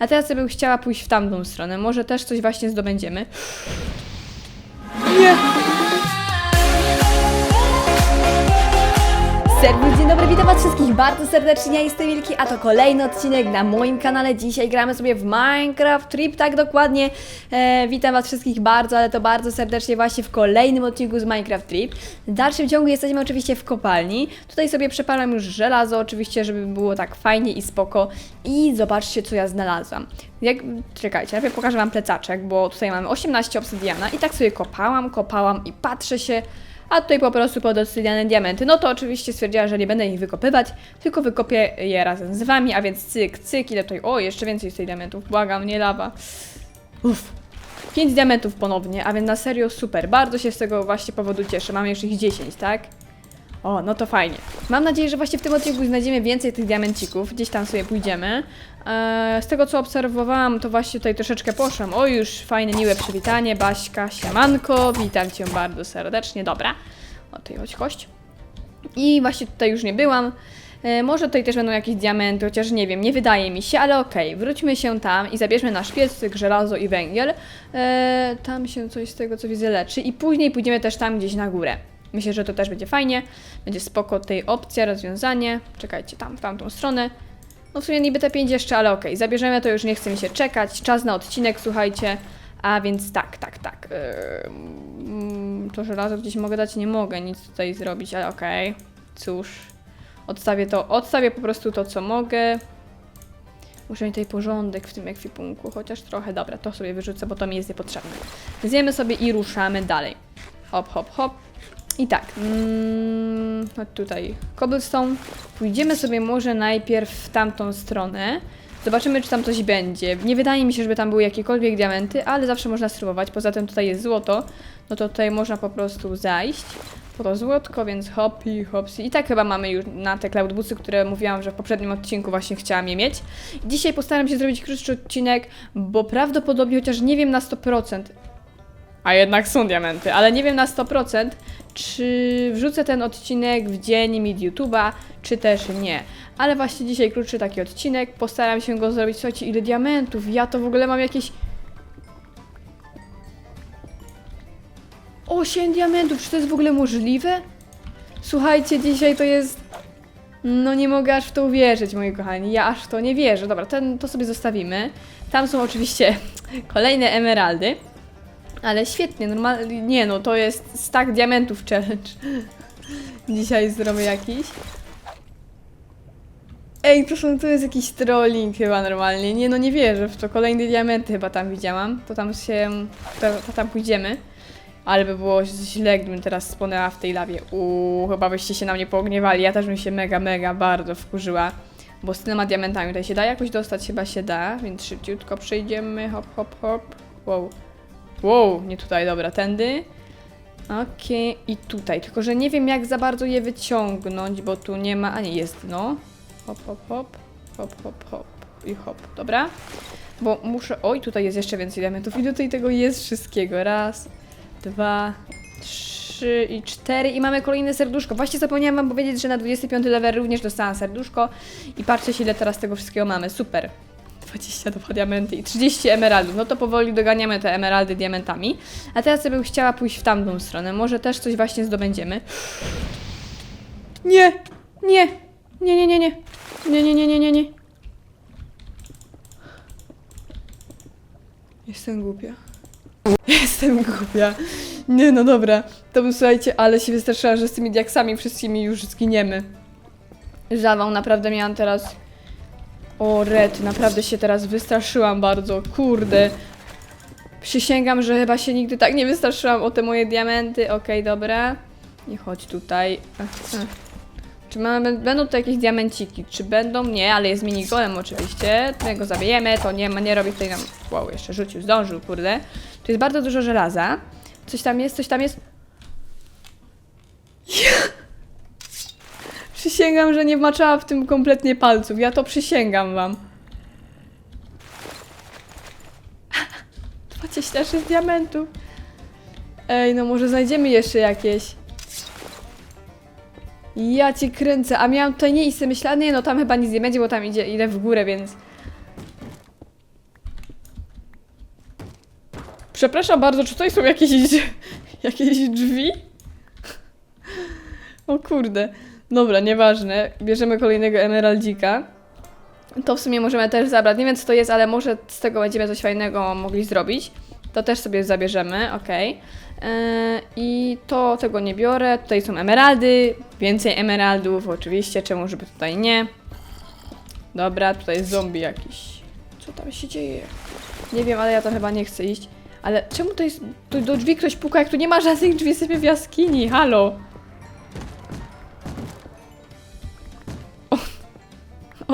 A teraz ja bym chciała pójść w tamtą stronę. Może też coś właśnie zdobędziemy. Serwus, dzień dobry, witam was wszystkich bardzo serdecznie, ja jestem Wilki, a to kolejny odcinek na moim kanale. Dzisiaj gramy sobie w Minecraft Trip, tak dokładnie. E, witam was wszystkich bardzo, ale to bardzo serdecznie właśnie w kolejnym odcinku z Minecraft Trip. W dalszym ciągu jesteśmy oczywiście w kopalni. Tutaj sobie przepalam już żelazo, oczywiście, żeby było tak fajnie i spoko. I zobaczcie, co ja znalazłam. Jak, czekajcie, najpierw pokażę wam plecaczek, bo tutaj mamy 18 obsydiana i tak sobie kopałam, kopałam i patrzę się, a tutaj po prostu podostryjane diamenty. No to oczywiście stwierdziłam, że nie będę ich wykopywać, tylko wykopię je razem z wami, a więc cyk, cyk, ile tutaj, o, jeszcze więcej z tych diamentów, błagam, nie lawa. Uff. 5 diamentów ponownie, a więc na serio super. Bardzo się z tego właśnie powodu cieszę. Mamy już ich 10, tak? O, no to fajnie. Mam nadzieję, że właśnie w tym odcinku znajdziemy więcej tych diamencików. Gdzieś tam sobie pójdziemy. Eee, z tego co obserwowałam, to właśnie tutaj troszeczkę poszłam. O, już fajne, miłe przywitanie. Baśka, siamanko. Witam cię bardzo serdecznie. Dobra. O, tutaj chodź kość. I właśnie tutaj już nie byłam. E, może tutaj też będą jakieś diamenty, chociaż nie wiem, nie wydaje mi się, ale okej, wróćmy się tam i zabierzmy nasz piecyk, żelazo i węgiel. E, tam się coś z tego co widzę leczy i później pójdziemy też tam gdzieś na górę. Myślę, że to też będzie fajnie, będzie spoko tej opcja, rozwiązanie. Czekajcie, tam, w tamtą stronę. No w sumie niby te 5 jeszcze, ale okej, zabierzemy to, już nie chce mi się czekać. Czas na odcinek, słuchajcie. A więc tak, tak, tak. Ym, to żelazo gdzieś mogę dać, nie mogę nic tutaj zrobić, ale okej. Cóż, odstawię to, odstawię po prostu to, co mogę. Muszę mieć tutaj porządek w tym ekwipunku, chociaż trochę, dobra, to sobie wyrzucę, bo to mi jest niepotrzebne. Zjemy sobie i ruszamy dalej. Hop, hop, hop. I tak, mm, chodź tutaj cobblestone. Pójdziemy sobie może najpierw w tamtą stronę. Zobaczymy, czy tam coś będzie. Nie wydaje mi się, żeby tam były jakiekolwiek diamenty, ale zawsze można spróbować. Poza tym tutaj jest złoto, no to tutaj można po prostu zajść po to złotko, więc hopi, hopsi. I tak chyba mamy już na te cloudboosy, które mówiłam, że w poprzednim odcinku właśnie chciałam je mieć. Dzisiaj postaram się zrobić krótszy odcinek, bo prawdopodobnie, chociaż nie wiem na 100%, a jednak są diamenty, ale nie wiem na 100%, czy wrzucę ten odcinek w dzień mid YouTube'a, czy też nie. Ale właśnie dzisiaj krótszy taki odcinek, postaram się go zrobić. Słuchajcie, ile diamentów? Ja to w ogóle mam jakieś... 8 diamentów, czy to jest w ogóle możliwe? Słuchajcie, dzisiaj to jest... No nie mogę aż w to uwierzyć, moi kochani. Ja aż w to nie wierzę. Dobra, ten, to sobie zostawimy. Tam są oczywiście kolejne emeraldy. Ale świetnie, normalnie. Nie no, to jest stack diamentów challenge. Dzisiaj zrobię jakiś. Ej, to są, to jest jakiś trolling chyba normalnie. Nie no, nie wierzę w to. Kolejne diamenty chyba tam widziałam. To tam się, to, to tam pójdziemy. Ale by było źle, gdybym teraz spłonęła w tej lawie. Uuu, chyba byście się na mnie pogniewali. Ja też bym się mega, mega bardzo wkurzyła. Bo z tyloma diamentami tutaj się da jakoś dostać? Chyba się da, więc szybciutko przejdziemy. Hop, hop, hop. Wow. Wow, nie tutaj, dobra, tędy. Okej, i tutaj. Tylko, że nie wiem jak za bardzo je wyciągnąć, bo tu nie ma... A nie, jest, no. Hop, hop, hop. Hop, hop, hop. I hop, dobra. Bo muszę... Oj, tutaj jest jeszcze więcej elementów i tutaj tego jest wszystkiego. Raz, dwa, trzy i cztery i mamy kolejne serduszko. Właśnie zapomniałam wam powiedzieć, że na 25 level również dostałam serduszko i patrzcie ile teraz tego wszystkiego mamy. Super. 22 diamenty i 30 emeraldów. No to powoli doganiamy te emeraldy diamentami. A teraz ja bym chciała pójść w tamtą stronę. Może też coś właśnie zdobędziemy. Nie! Nie! Nie, nie, nie, nie. Nie, nie, nie, nie, nie, nie. Jestem głupia. Jestem głupia. Nie, no dobra. To bym, słuchajcie, ale się wystraszyłam, że z tymi diaksami wszystkimi już zginiemy. Zawał, naprawdę miałam teraz... O, Red, naprawdę się teraz wystraszyłam bardzo, kurde. Przysięgam, że chyba się nigdy tak nie wystraszyłam o te moje diamenty. Okej, dobra. Nie chodź tutaj. Ech, ech. Czy mamy, będą tu jakieś diamenciki? Czy będą? Nie, ale jest minigolem oczywiście. My go zabijemy, to nie, nie robi tutaj nam... Wow, jeszcze rzucił, zdążył, kurde. Tu jest bardzo dużo żelaza. Coś tam jest, coś tam jest. Przysięgam, że nie maczałam w tym kompletnie palców. Ja to przysięgam wam. 26 diamentów. Ej, no może znajdziemy jeszcze jakieś. Ja cię kręcę, a miałam tutaj nie i sobie myślałam, nie no tam chyba nic nie będzie, bo tam idzie, idę w górę, więc... Przepraszam bardzo, czy tutaj są jakieś, jakieś drzwi? O kurde. Dobra, nieważne. Bierzemy kolejnego emeraldzika. To w sumie możemy też zabrać. Nie wiem co to jest, ale może z tego będziemy coś fajnego mogli zrobić. To też sobie zabierzemy, ok. I to tego nie biorę. Tutaj są emeraldy. Więcej emeraldów, oczywiście. Czemu, żeby tutaj nie? Dobra, tutaj jest zombie jakiś. Co tam się dzieje? Nie wiem, ale ja tam chyba nie chcę iść. Ale czemu to jest. Tu do drzwi ktoś puka, jak tu nie ma żadnych drzwi sobie w jaskini? Halo!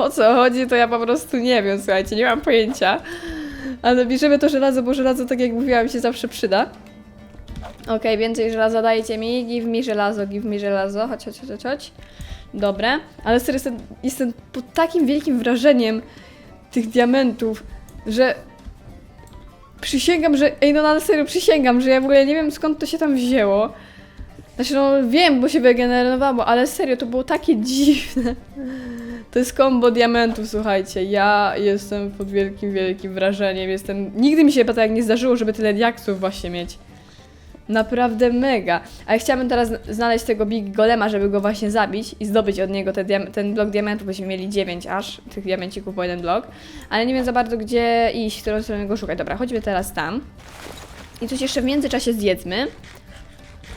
O co chodzi, to ja po prostu nie wiem, słuchajcie, nie mam pojęcia. Ale bierzemy to żelazo, bo żelazo, tak jak mówiłam, się zawsze przyda. Okej, więcej żelaza dajcie mi. Give mi żelazo, give mi żelazo. Chodź, chodź, chodź, chodź. Dobre. Ale serio, jestem, jestem pod takim wielkim wrażeniem tych diamentów, że przysięgam, że. Ej, no na serio, przysięgam, że ja w ogóle nie wiem skąd to się tam wzięło. Znaczy, no wiem, bo się wygenerowało, ale serio, to było takie dziwne. To jest kombo diamentów, słuchajcie. Ja jestem pod wielkim, wielkim wrażeniem. Jestem. Nigdy mi się chyba tak nie zdarzyło, żeby tyle diaksów właśnie mieć. Naprawdę mega. Ale chciałabym teraz znaleźć tego Big Golema, żeby go właśnie zabić i zdobyć od niego te ten blok diamentów. Będziemy mieli 9 aż tych diamencików po jeden blok. Ale nie wiem za bardzo gdzie iść, w którą stronę go szukać. Dobra, chodźmy teraz tam. I coś jeszcze w międzyczasie zjedzmy.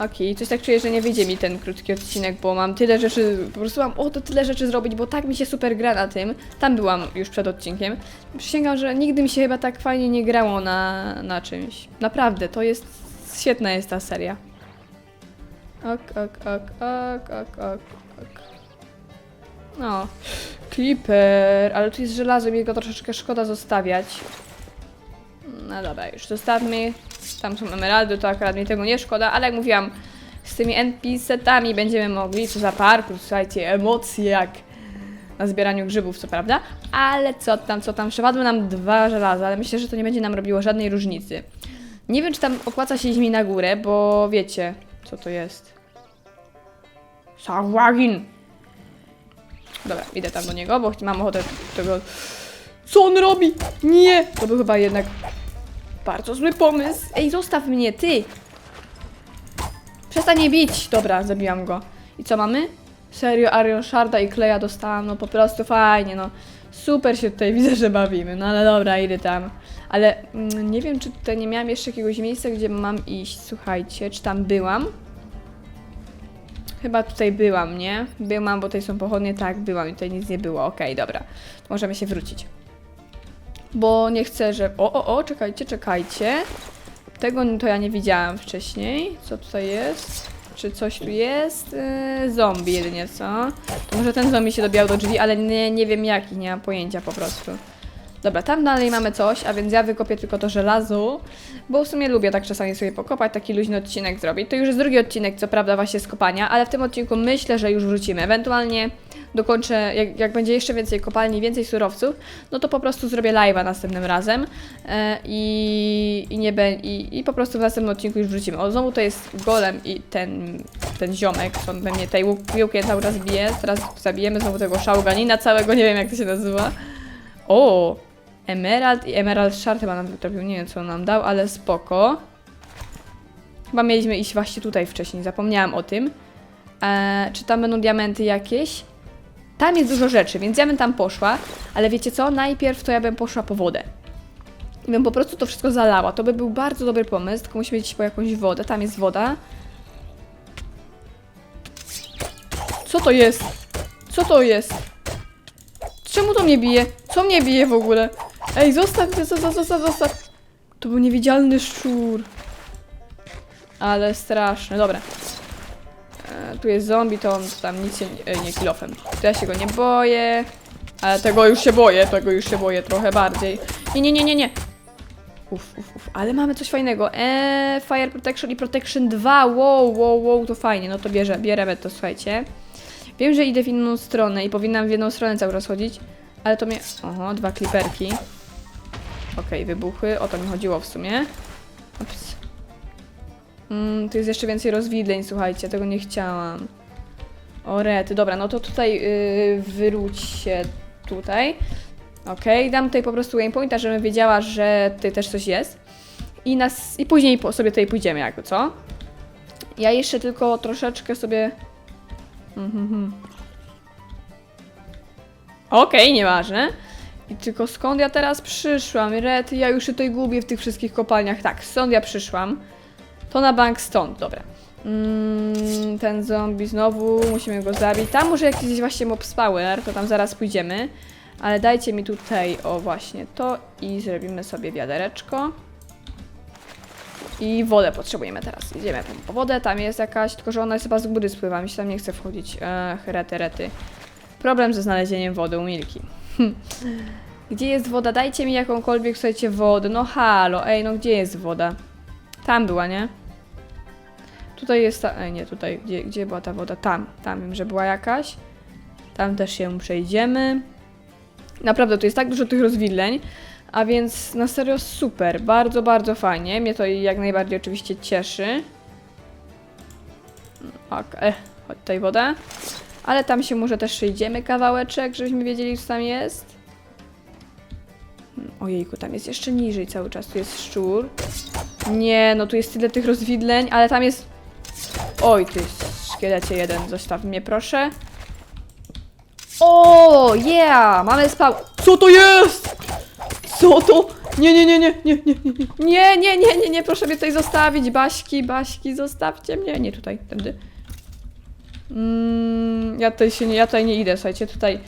Okej, coś tak czuję, że nie wyjdzie mi ten krótki odcinek, bo mam tyle rzeczy, po prostu mam o to tyle rzeczy zrobić, bo tak mi się super gra na tym. Tam byłam już przed odcinkiem. Przysięgam, że nigdy mi się chyba tak fajnie nie grało na, na czymś. Naprawdę, to jest, świetna jest ta seria. Ok, ok, ok, ok, ok, ok, ok. No, Clipper, ale tu jest żelazo, mi go troszeczkę szkoda zostawiać. No dobra, już zostawmy. Tam są emeraldy, to akurat mi tego nie szkoda, ale jak mówiłam, z tymi NPC-tami będziemy mogli, co za parkour, słuchajcie, emocje jak na zbieraniu grzybów, co prawda, ale co tam, co tam, przepadły nam dwa żelaza, ale myślę, że to nie będzie nam robiło żadnej różnicy. Nie wiem, czy tam opłaca się iść mi na górę, bo wiecie, co to jest. Sawagin! Dobra, idę tam do niego, bo mam ochotę tego... Co on robi? Nie! To był chyba jednak bardzo zły pomysł. Ej, zostaw mnie, ty! Przestań mnie bić! Dobra, zabiłam go. I co mamy? Serio, Arion Sharda i Kleja dostałam, no po prostu fajnie, no. Super się tutaj widzę, że bawimy, no ale dobra, idę tam. Ale mm, nie wiem, czy tutaj nie miałam jeszcze jakiegoś miejsca, gdzie mam iść, słuchajcie, czy tam byłam? Chyba tutaj byłam, nie? Byłam, bo tutaj są pochodnie, tak, byłam i tutaj nic nie było, okej, dobra. To możemy się wrócić bo nie chcę, że... O, o, o, czekajcie, czekajcie. Tego to ja nie widziałam wcześniej. Co tutaj jest? Czy coś tu jest? Yy, zombie jedynie, co? To może ten zombie się dobijał do drzwi, ale nie, nie wiem jaki, nie mam pojęcia po prostu. Dobra, tam dalej mamy coś, a więc ja wykopię tylko to żelazo, bo w sumie lubię tak czasami sobie pokopać, taki luźny odcinek zrobić. To już jest drugi odcinek, co prawda, właśnie z kopania, ale w tym odcinku myślę, że już wrócimy. Ewentualnie dokończę, jak, jak będzie jeszcze więcej kopalni, więcej surowców, no to po prostu zrobię live'a następnym razem e, i, nie be, i, i po prostu w następnym odcinku już wrócimy. O, znowu to jest golem i ten, ten ziomek, co we mnie tej łuk- piłkę cały raz bije. Teraz zabijemy znowu tego szałganina całego, nie wiem jak to się nazywa. O! Emerald i Emerald Shard chyba nam wytropił, nie wiem co on nam dał, ale spoko. Chyba mieliśmy iść właśnie tutaj wcześniej, zapomniałam o tym. Eee, czy tam będą diamenty jakieś? Tam jest dużo rzeczy, więc ja bym tam poszła, ale wiecie co? Najpierw to ja bym poszła po wodę. I bym po prostu to wszystko zalała. To by był bardzo dobry pomysł, tylko musimy iść po jakąś wodę. Tam jest woda. Co to jest? Co to jest? Czemu to mnie bije? Co mnie bije w ogóle? Ej, zostaw, zostaw, zostaw, zostaw. To był niewidzialny szczur. Ale straszny, dobra. E, tu jest zombie, to on tam nic się e, nie kilofem. To ja się go nie boję. Ale tego już się boję, tego już się boję trochę bardziej. Nie, nie, nie, nie, nie. Uf, uf, uf, ale mamy coś fajnego. Eee, Fire Protection i Protection 2. Wow, wow, wow, to fajnie. No to bierze, bierzemy to, słuchajcie. Wiem, że idę w inną stronę i powinnam w jedną stronę cały czas chodzić, ale to mnie... Oho, dwa kliperki. Okej, wybuchły, o to mi chodziło w sumie. Ups. Mm, tu jest jeszcze więcej rozwidleń, słuchajcie, tego nie chciałam. O rety, dobra, no to tutaj yy, wróć się tutaj. Okej, dam tutaj po prostu waypointa, żebym wiedziała, że tutaj też coś jest. i, nas, i później po, sobie tutaj pójdziemy, jakby co? Ja jeszcze tylko troszeczkę sobie. Mhm, mhm. Okej, nieważne. I tylko skąd ja teraz przyszłam? Red, ja już się tutaj gubię w tych wszystkich kopalniach. Tak, stąd ja przyszłam. To na bank stąd, dobra. Mm, ten zombie znowu, musimy go zabić. Tam może jakiś właśnie mob power, to tam zaraz pójdziemy. Ale dajcie mi tutaj, o właśnie to i zrobimy sobie wiadereczko. I wodę potrzebujemy teraz. Idziemy po wodę, tam jest jakaś, tylko że ona jest chyba z góry spływa, mi się tam nie chce wchodzić. Ech, rety, rety. Problem ze znalezieniem wody u Milki. Gdzie jest woda? Dajcie mi jakąkolwiek, słuchajcie, wodę. No halo, ej, no gdzie jest woda? Tam była, nie? Tutaj jest ta... Ej, nie, tutaj. Gdzie, gdzie była ta woda? Tam. Tam wiem, że była jakaś. Tam też się przejdziemy. Naprawdę, tu jest tak dużo tych rozwidleń. A więc na serio super. Bardzo, bardzo fajnie. Mnie to jak najbardziej oczywiście cieszy. Ok, eh, chodź tutaj woda. Ale tam się może też przejdziemy kawałeczek, żebyśmy wiedzieli, co tam jest. Hmm, Ojejku, tam jest jeszcze niżej cały czas. Tu jest szczur. Nie, no tu jest tyle tych rozwidleń, ale tam jest... Oj, ty szkielecie jeden, zostaw mnie proszę. O, yeah! Mamy spał... Co to jest? Co to? Nie, nie, nie, nie, nie, nie, nie, nie, nie, nie, nie, nie, proszę mnie tutaj zostawić, Baśki, Baśki, zostawcie mnie. Nie, tutaj, tędy. Mm, ja tutaj się nie, ja tutaj nie idę, słuchajcie, tutaj...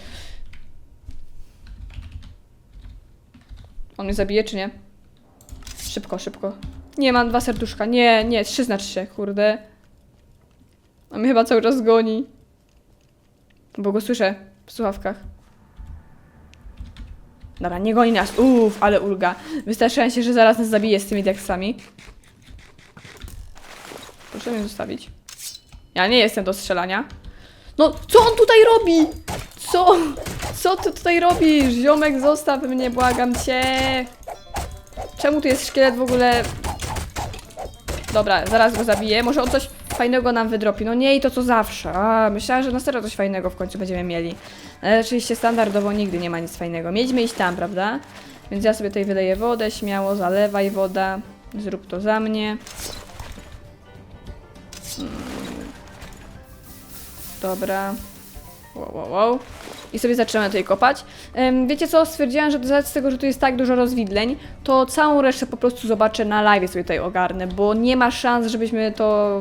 On mnie zabije, czy nie? Szybko, szybko. Nie, mam dwa serduszka. Nie, nie, trzy znaczy się, kurde. On mnie chyba cały czas goni. Bo go słyszę w słuchawkach. Dobra, nie goni nas. Uff, ale ulga. Wystarczyłem się, że zaraz nas zabije z tymi deksami. Proszę mnie zostawić. Ja nie jestem do strzelania. No, co on tutaj robi? Co? Co ty tutaj robisz? Ziomek, zostaw mnie, błagam cię. Czemu tu jest szkielet w ogóle? Dobra, zaraz go zabiję. Może on coś fajnego nam wydropi. No nie i to co zawsze. A, myślałam, że na serio coś fajnego w końcu będziemy mieli. Ale oczywiście standardowo nigdy nie ma nic fajnego. Mieliśmy iść tam, prawda? Więc ja sobie tutaj wydaję wodę, śmiało zalewaj woda. Zrób to za mnie. Mm. Dobra. Wow, wow, wow. I sobie zaczynamy tutaj kopać. Wiecie co? Stwierdziłam, że z tego, że tu jest tak dużo rozwidleń, to całą resztę po prostu zobaczę na live sobie tutaj ogarnę, bo nie ma szans, żebyśmy to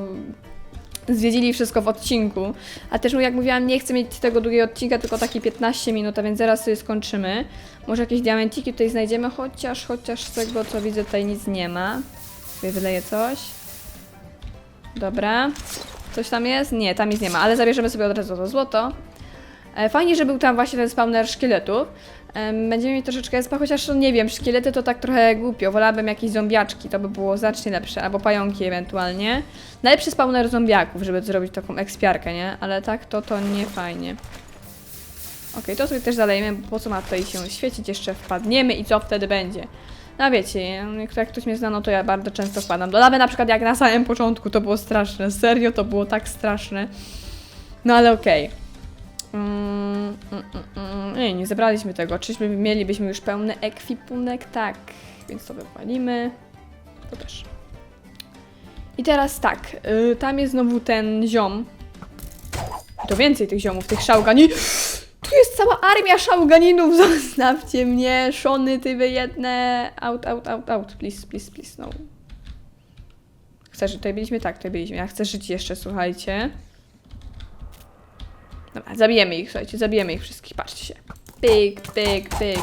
zwiedzili wszystko w odcinku. A też jak mówiłam, nie chcę mieć tego długiego odcinka, tylko taki 15 minut, a więc zaraz sobie skończymy. Może jakieś diamenciki tutaj znajdziemy, chociaż, chociaż z tego co widzę tutaj nic nie ma. Sobie wyleję coś. Dobra. Coś tam jest? Nie, tam nic nie ma, ale zabierzemy sobie od razu to złoto. E, Fajnie, że był tam właśnie ten spawner szkieletów. Em, Będziemy mieć troszeczkę spa, chociaż no nie wiem, szkielety to tak trochę głupio. Wolałabym jakieś zombiaczki, to by było znacznie lepsze, albo pająki ewentualnie. Najlepszy spawner zombiaków, żeby zrobić taką ekspiarkę, nie? Ale tak to to nie fajnie. Okej, to sobie też zalejemy, bo po co ma tutaj się świecić, jeszcze wpadniemy i co wtedy będzie? No wiecie, jak ktoś mnie zna, no to ja bardzo często wpadam do na przykład jak na samym początku, to było straszne, serio, to było tak straszne. No ale okej. Mm, mm, mm, mm. Nie, nie zebraliśmy tego. Czyśmy mielibyśmy już pełny ekwipunek? Tak. Więc to wypalimy. To też. I teraz tak. Y, tam jest znowu ten ziom. To więcej tych ziomów, tych szałgani. Tu jest cała armia szałganinów. Zostawcie mnie. Szony, ty wy jedne. Out, out, out, out. Please, please, please, no. Chcesz, tutaj byliśmy? Tak, tutaj byliśmy. Ja chcę żyć jeszcze, słuchajcie. Dobra, zabijemy ich, słuchajcie, zabijemy ich wszystkich, patrzcie się. Pyk, pyk, pyk.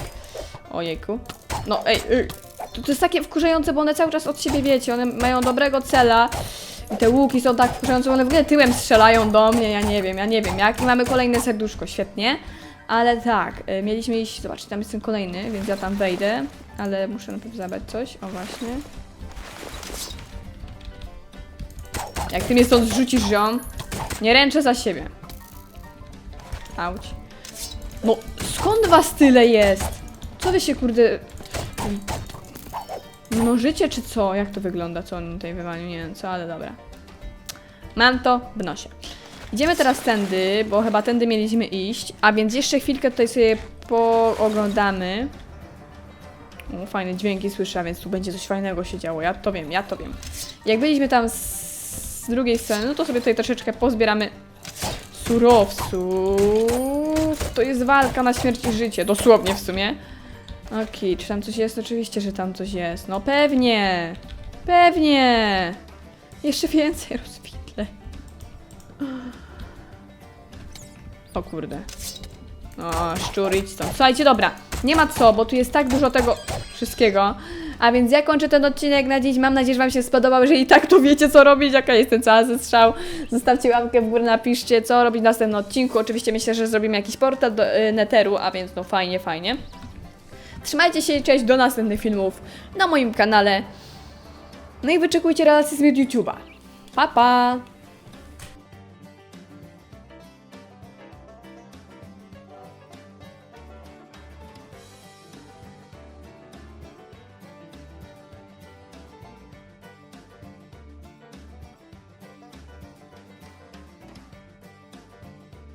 Ojejku. No, ej, ej. To, to jest takie wkurzające, bo one cały czas od siebie, wiecie, one mają dobrego cela. I te łuki są tak wkurzające, one w ogóle tyłem strzelają do mnie, ja nie wiem, ja nie wiem jak. I mamy kolejne serduszko, świetnie. Ale tak, y, mieliśmy iść, zobaczcie, tam jest ten kolejny, więc ja tam wejdę. Ale muszę najpierw zabrać coś, o właśnie. Jak ty mnie stąd zrzucisz, ziom, nie ręczę za siebie. Auć. No, skąd was tyle jest? Co wy się, kurde... Mnożycie czy co? Jak to wygląda? Co on tutaj wywalił? Nie wiem co, ale dobra. Mam to w nosie. Idziemy teraz tędy, bo chyba tędy mieliśmy iść, a więc jeszcze chwilkę tutaj sobie pooglądamy. O, fajne dźwięki słyszę, a więc tu będzie coś fajnego się działo. Ja to wiem, ja to wiem. Jak byliśmy tam z, drugiej strony, no to sobie tutaj troszeczkę pozbieramy surowców. To jest walka na śmierć i życie, dosłownie w sumie. Okej, czy tam coś jest? Oczywiście, że tam coś jest. No pewnie! Pewnie! Jeszcze więcej rozwidle. O kurde. O, szczur, idź stąd. Słuchajcie, dobra, nie ma co, bo tu jest tak dużo tego wszystkiego. A więc ja kończę ten odcinek na dziś. Mam nadzieję, że Wam się spodobał. Jeżeli tak, to wiecie co robić, jaka jest ten cały zestrzał. Zostawcie łapkę w górę, napiszcie co robić w następnym odcinku. Oczywiście myślę, że zrobimy jakiś portal do y, Netheru, a więc no fajnie, fajnie. Trzymajcie się cześć do następnych filmów na moim kanale. No i wyczekujcie relacji z YouTube'a. Pa, pa!